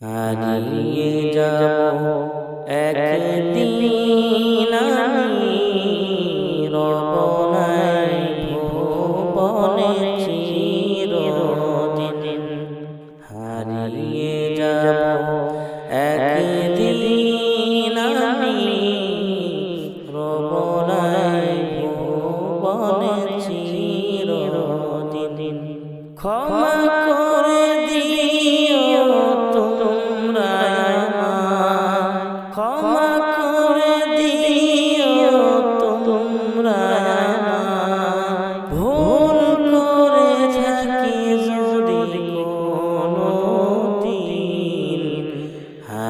হারিয়ে যাব একদিন আমি ভুবনে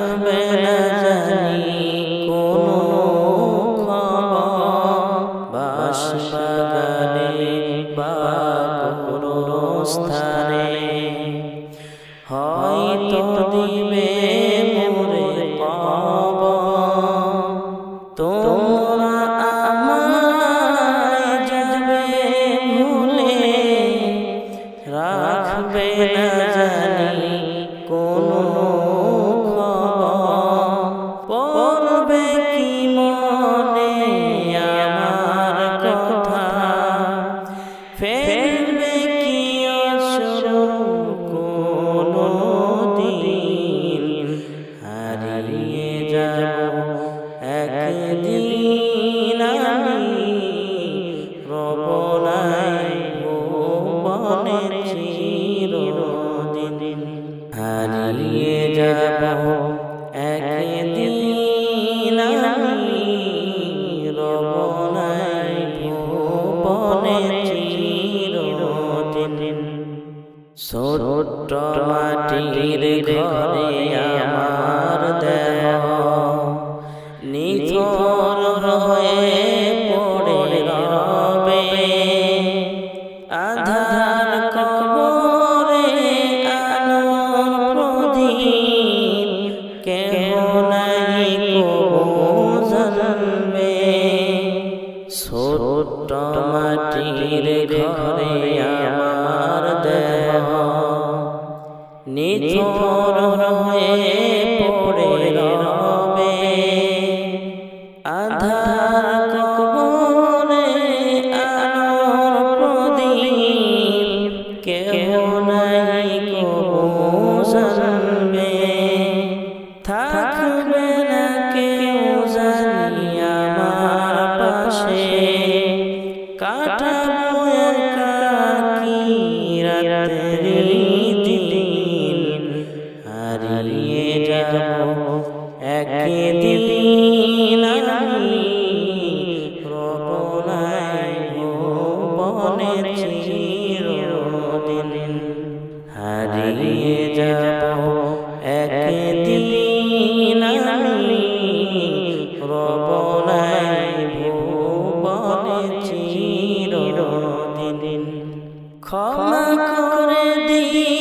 রাখবে না জানি কোনো বাস বাগানে বা কোনো স্থানে হয়তো দিবে মোরে পাব তোমরা আমায় যাবে ভুলে রাখবে না ছোট্ট মাটির ঘরে আমার দেহ। নিথর হয়ে পড়ে রবে। আধার কবরে আলোর প্রদীপ। কেহ নাই কবু জানবে? ছোট্ট মাটির ঘরে নিথর হয়ে পড়ে ক্ষমা করে দিয়ে